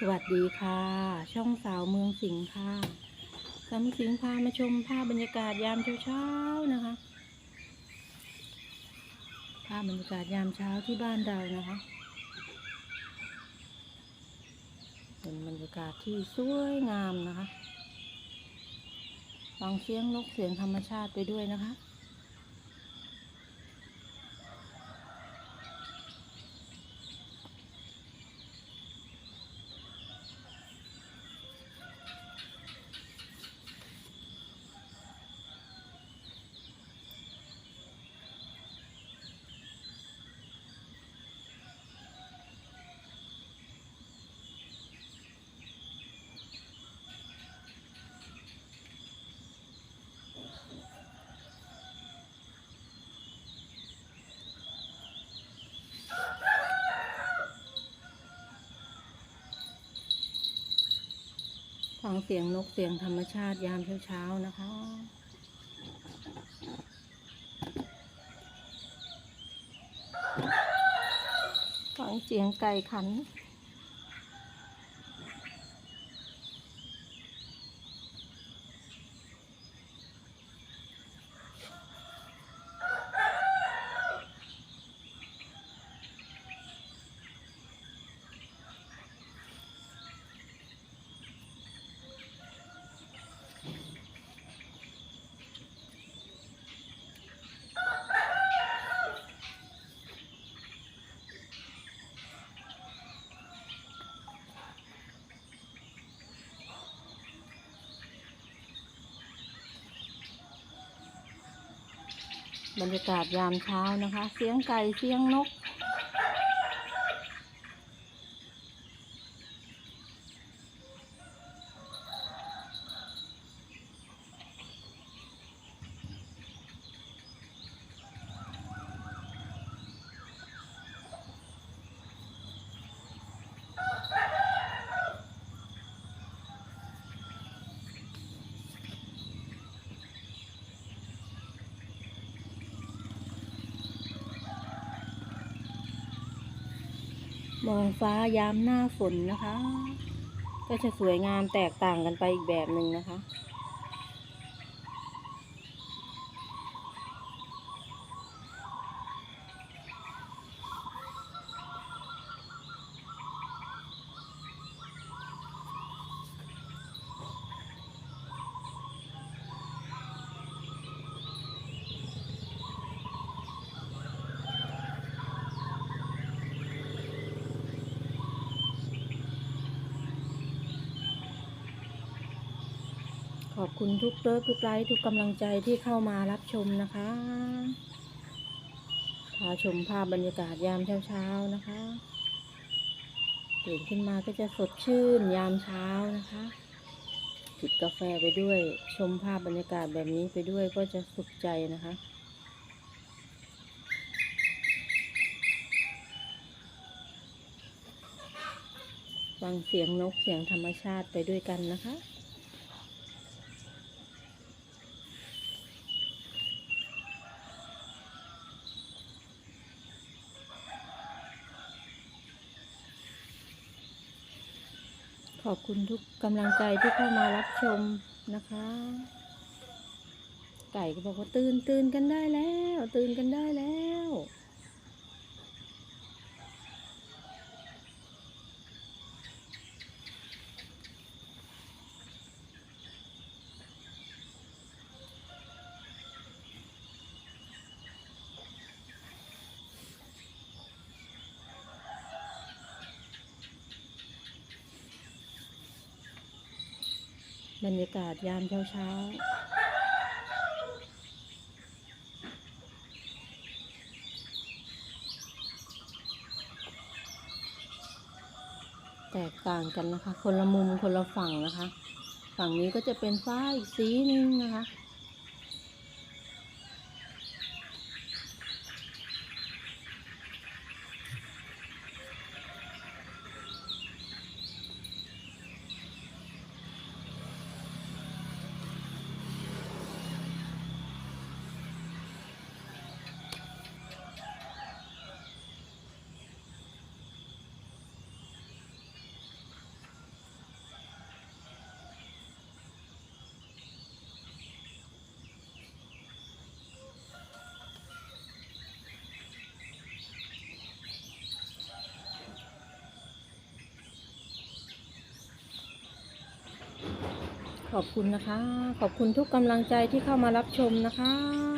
สวัสดีค่ะ ช่องสาวเมืองสิงห์ค่ะสาวเมืองสิงห์พามาชมภาพบรรยากาศยามเช้าๆนะคะ ภาพบรรยากาศยามเช้าที่บ้านเรานะคะเป็นบรรยากาศที่สวยงามนะคะฟังเสียงนกเสียงธรรมชาติไปด้วยนะคะ ฟังเสียงนกเสียงธรรมชาติยามเช้าๆนะคะ ฟังเสียงไก่ขัน บรรยากาศยามเช้านะคะ เสียงไก่เสียงนก มองฟ้ายามหน้าฝนนะคะ ก็จะสวยงามแตกต่างกันไปอีกแบบหนึ่งนะคะ ขอบคุณทุกเลิฟทุกไลค์ทุกกำลังใจที่เข้ามารับชมนะคะพาชมภาพบรรยากาศยามเช้าๆนะคะตื่นขึ้นมาก็จะสดชื่นยามเช้านะคะจิบกาแฟไปด้วย ชมภาพบรรยากาศแบบนี้ไปด้วยก็จะสุขใจนะคะฟังเสียงนกเสียงธรรมชาติไปด้วยกันนะคะ ขอบคุณทุกกำลังใจที่เข้ามารับชมนะคะ ไก่ก็บอกว่าตื่นตื่นกันได้แล้ว ตื่นกันได้แล้ว บรรยากาศยามเช้าเช้าแตกต่างกันนะคะ คนละมุมคนละฝั่งนะคะ ฝั่งนี้ก็จะเป็นฟ้าอีกสีหนึงนะคะ ขอบคุณนะคะ ขอบคุณทุกกำลังใจที่เข้ามารับชมนะคะ